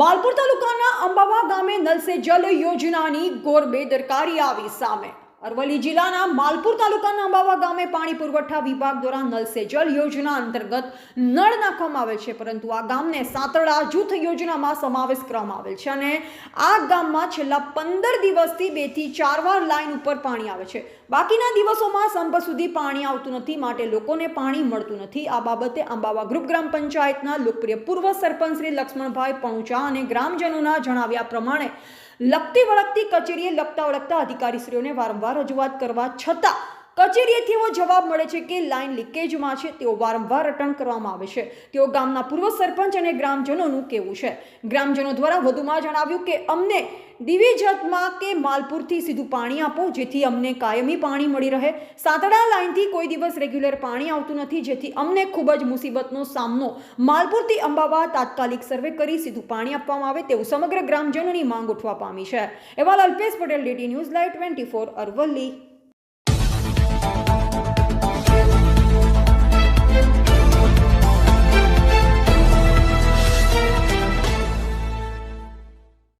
માલપુર તાલુકાના અંબાવા ગામે નલ સે જલ યોજનાની ઘોર બેદરકારી આવી સામે. અરવલ્લી જિલ્લાના માલપુર તાલુકાના અંબાવા ગામે પાણી પુરવઠા વિભાગ દ્વારા નલ સે જલ યોજના અંતર્ગત નળ નાખવામાં આવેલ છે, પરંતુ આ ગામને સાતડા જૂથ યોજનામાં સમાવેશ કરવામાં આવેલ છે અને આ ગામમાં છેલ્લા પંદર દિવસથી બેથી ચાર વાર લાઈન ઉપર પાણી આવે છે. બાકીના દિવસોમાં સંપ સુધી પાણી આવતું નથી, માટે લોકોને પાણી મળતું નથી. આ બાબતે અંબાવા ગ્રુપ ગ્રામ પંચાયતના લોકપ્રિય પૂર્વ સરપંચ શ્રી લક્ષ્મણભાઈ પણુચા અને ગ્રામજનોના જણાવ્યા પ્રમાણે લગતી વળગતી કચેરીએ લગતા વળગતા અધિકારીશ્રીઓને વારંવાર રજૂઆત કરવા છતાં કચેરીએથી એવો જવાબ મળે છે કે લાઈન લીકેજમાં છે, તેઓ વારંવાર રિટર્ન કરવામાં આવે છે. તેઓ ગામના પૂર્વ સરપંચ અને ગ્રામજનોનું કહેવું છે. ગ્રામજનો દ્વારા વધુમાં જણાવ્યું કે અમને દિવિજતમાં કે માલપુરથી સીધું પાણી આપો, જેથી અમને કાયમી પાણી મળી રહે. સાતડા લાઈનથી કોઈ દિવસ રેગ્યુલર પાણી આવતું નથી, જેથી અમને ખૂબ જ મુસીબતનો સામનો. માલપુરથી અંબાવા તાત્કાલિક સર્વે કરી સીધું પાણી આપવામાં આવે તેવું સમગ્ર ગ્રામજનોની માંગ ઉઠવા પામી છે. એવા Alpesh Patel, DT news live twenty four Aravalli.